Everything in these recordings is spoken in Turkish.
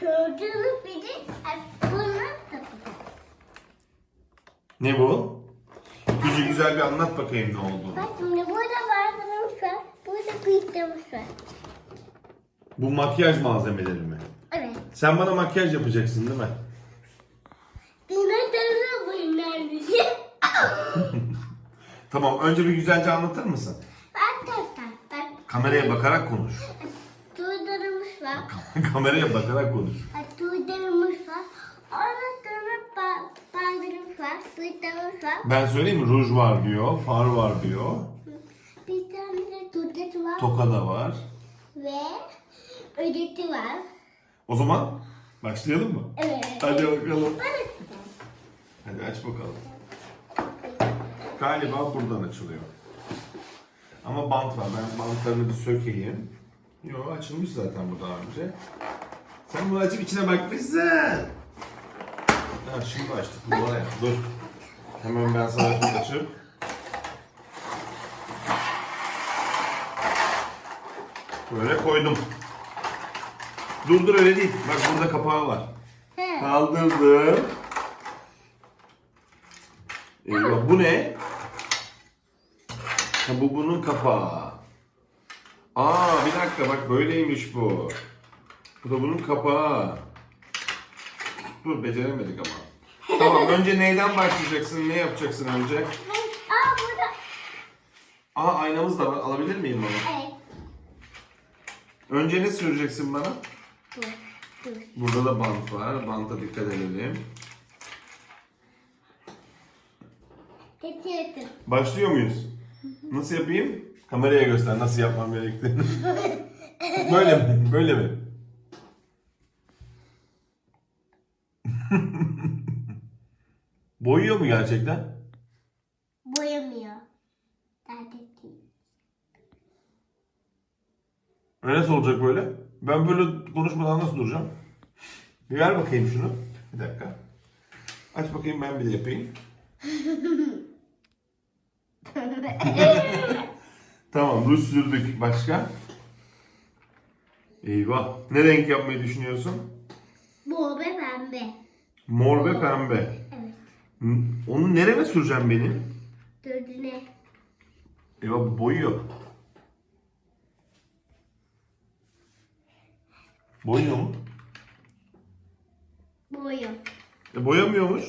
Gördüğünüz biri bunu takacağım. Ne bu? Güzel güzel bir anlat bakayım ne olduğunu. Bak şimdi burada bardağımız var. Burada pizzamız var. Bu makyaj malzemeleri mi? Evet. Sen bana makyaj yapacaksın değil mi? Dinlediniz bu neredeyse. Tamam önce bir güzelce anlatır mısın? Bak tak tak bak. Kameraya bakarak konuş. Var. Kameraya bakarak konuş. Tuğdarımız var. Sonra bardağımız var. Pizzamız var. Ben söyleyeyim mi? Ruj var diyor, far var diyor. Bir tane de tuğdası var. Toka da var. Ve ödeti var. O zaman başlayalım mı? Evet. Hadi bakalım. Hadi aç bakalım. Galiba buradan açılıyor. Ama bant var. Ben bantlarını bir sökeyim. Yo açılmış zaten bu daha önce. Sen bunu açıp içine bakmışsın. Ha şimdi açtık. Bu var ya. Dur. Hemen ben sana şunu açıp. Böyle koydum. Dur dur öyle değil. Bak burada kapağı var. He. Kaldırdım. Eyvah bu ne? Ha, bu bunun kapağı. Aa bir dakika bak böyleymiş bu. Bu da bunun kapağı. Dur beceremedik ama. Tamam önce neyden başlayacaksın? Ne yapacaksın önce? Aa burada. Aa aynamız da var. Alabilir miyim onu? Evet. Önce ne süreceksin bana? Dur. Burada da bant var. Banta dikkat edelim. Getirdim. Başlıyor muyuz? Nasıl yapayım? Kameraya göster nasıl yapmam gerektiğini. Böyle mi? Böyle mi? Boyuyor mu gerçekten? Boyamıyor. Derdettim. E Nasıl olacak böyle? Ben böyle konuşmadan nasıl duracağım? Bir ver bakayım şunu. Bir dakika. Aç bakayım ben bir de yapayım. Tamam ruj sürdük. Başka? Eyvah. Ne renk yapmayı düşünüyorsun? Bu ve pembe. Mor ve pembe. Evet. Onu nereye süreceğim benim? Dördüne. Eyvah bu boyuyor. Boyuyor mu? Boyu. E, boyamıyormuş.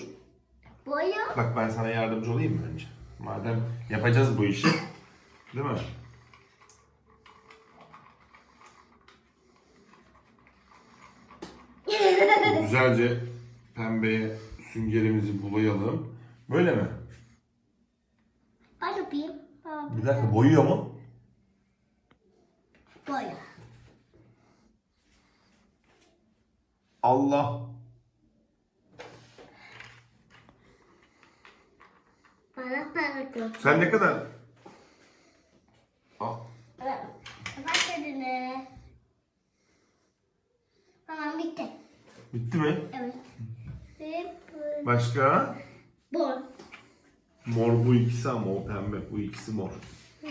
Boyu. Bak ben sana yardımcı olayım mı önce? Madem yapacağız bu işi. Değil mi? Güzelce pembeye süngerimizi bulayalım. Böyle mi? Ben yapayım. Tamam. Bir dakika boyuyor mu? Boyu. Allah. Bana para. Sen ne kadar? Aa, Bak dördüne. Tamam bitti. bitti mi? Evet. Ve bu. Başka? Bu. Mor bu ikisi ama o pembe. Bu ikisi mor. Hı.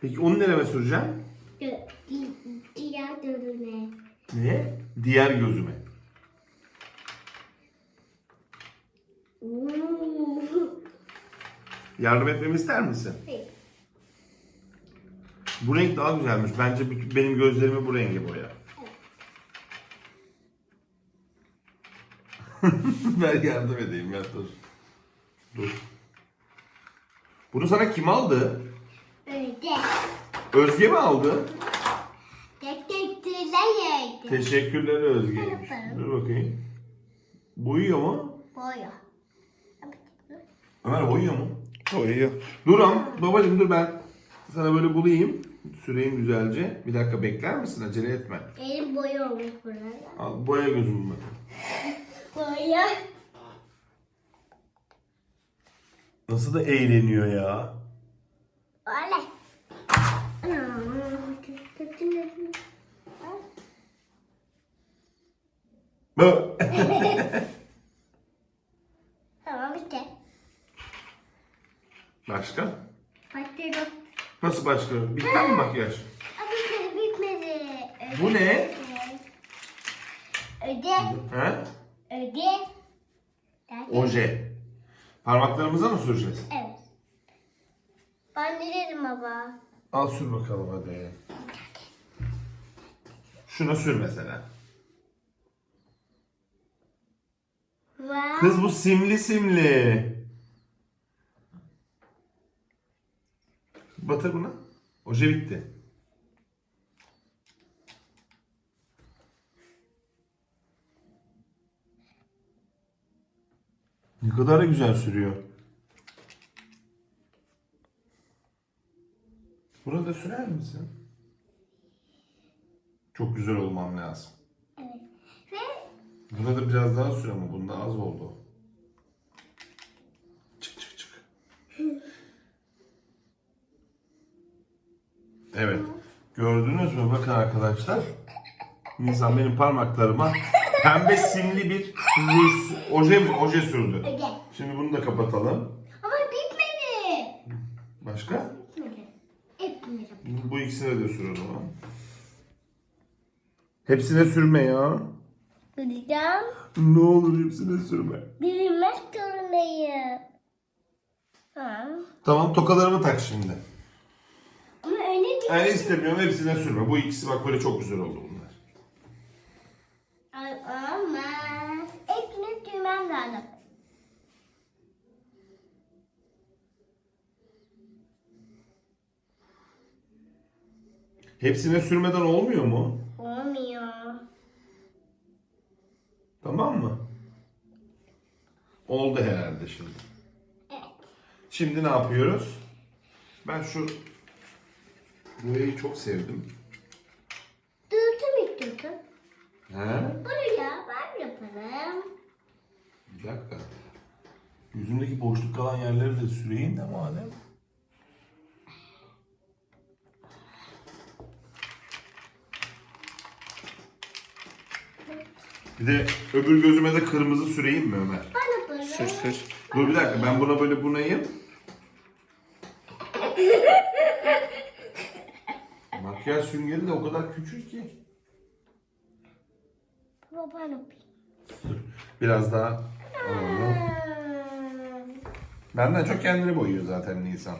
Peki onu nereye süreceğim? Di- Diğer dördüne. Ne? Diğer gözüme. Oo. Yardım etmemi ister misin? Bu renk daha güzelmiş. Bence bütün- benim gözlerimi bu renge boya. ben yardım edeyim ya dur. Dur. Bunu sana kim aldı? Öyle. Özge mi aldı? Detektifler yerde. Teşekkürler Özge'ymiş. Dur bakayım. Boyuyor mu? Boyu. Ömer boyuyor mu? Uyuyor. Dur am, babacım dur ben sana böyle bulayım. Süreyim güzelce. Bir dakika bekler misin? Acele etme. Benim boyu olmuş burada. Al boya gözümü. Boyu. Nasıl da eğleniyor ya. Öyle. Bu. Tamam bitti. Başka? Başladım. Nasıl başka? Bitti mi makyaj? Ama bitmedi. Bu ne? Öde. He? Öde. Oje. Parmaklarımıza mı süreceğiz? Evet. Ben ne dedim baba? Al sür bakalım hadi. Şuna sür mesela. Kız bu simli simli. Batır buna. Oje bitti. Ne kadar da güzel sürüyor. Burada sürer misin? Çok güzel olmam lazım. Evet. Ve Burada biraz daha sür ama bunda az oldu. Çık çık çık. Evet. Gördünüz mü? Bakın arkadaşlar. Nisan benim parmaklarıma pembe simli bir ruj, oje, oje sürdü. öde. Şimdi bunu da kapatalım. Ama bitmedi. Başka? Bitmedi. Bitmedi. Bu ikisine de sür o zaman. Hepsine sürme ya. Gideceğim. Ne olur hepsine sürme. Zorundayım. Ha. Tamam tokalarımı tak şimdi. Ama öyle değil. Yani istemiyorum hepsine sürme. Bu ikisi bak böyle çok güzel oldu bunlar. Ay, Ama hepsini tüymem lazım. Hepsine sürmeden olmuyor mu? Olmuyor. Tamam mı? Oldu herhalde şimdi. Evet. Şimdi ne yapıyoruz? Ben şu boyayı çok sevdim. Dürtüm istiyorsun. He? Buraya ben yaparım. Bir dakika. Yüzümdeki boşluk kalan yerleri de süreyim de madem. Bir de öbür gözüme de kırmızı süreyim mi Ömer? Sür sür. Dur bir dakika ben buna böyle bunayım. Makyaj süngeri de o kadar küçük ki. Baba ben yapayım. Biraz daha alalım. Benden çok kendini boyuyor zaten Nisan.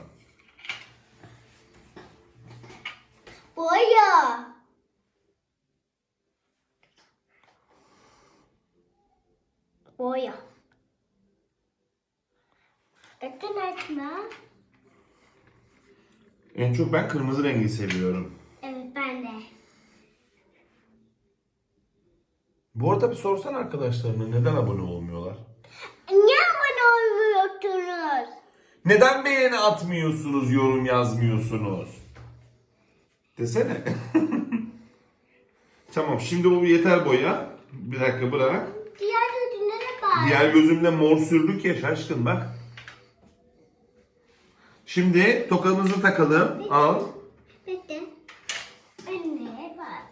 Boya. Boya. Bakın açma. En çok ben kırmızı rengi seviyorum. Evet ben de. Bu arada bir sorsan arkadaşlarına neden abone olmuyorlar? Niye bana olmuyorsunuz? Neden beğeni atmıyorsunuz, yorum yazmıyorsunuz? Desene. tamam şimdi bu yeter boya. Bir dakika bırak. Diğer gözümle mor sürdük ya şaşkın bak. Şimdi tokamızı takalım. Al. Bitti. Anne bak.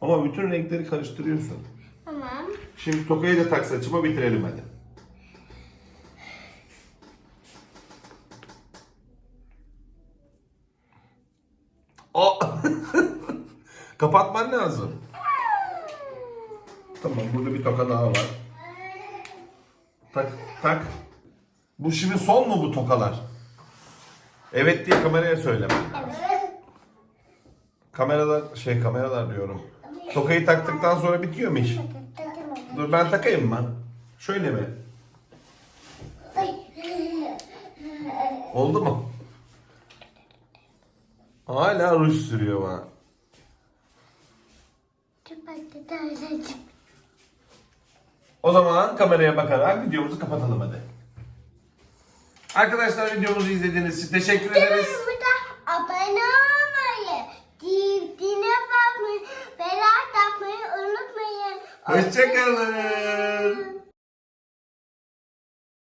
Ama bütün renkleri karıştırıyorsun. Tamam. Şimdi tokayı da tak saçıma bitirelim hadi. Kapatman lazım. Tamam burada bir toka daha var. Tak tak. Bu şimdi son mu bu tokalar? Evet diye kameraya söyleme. Evet. Kameralar şey kameralar diyorum. Tokayı taktıktan sonra bitiyor mu iş? Dur ben takayım mı? Şöyle mi? Oldu mu? Hala ruj sürüyor bana. O zaman kameraya bakarak videomuzu kapatalım hadi. Arkadaşlar videomuzu izlediğiniz için teşekkür ederiz. Kanalımıza abone olmayı, zilini basmayı, berat atmayı unutmayın. Hoşçakalın.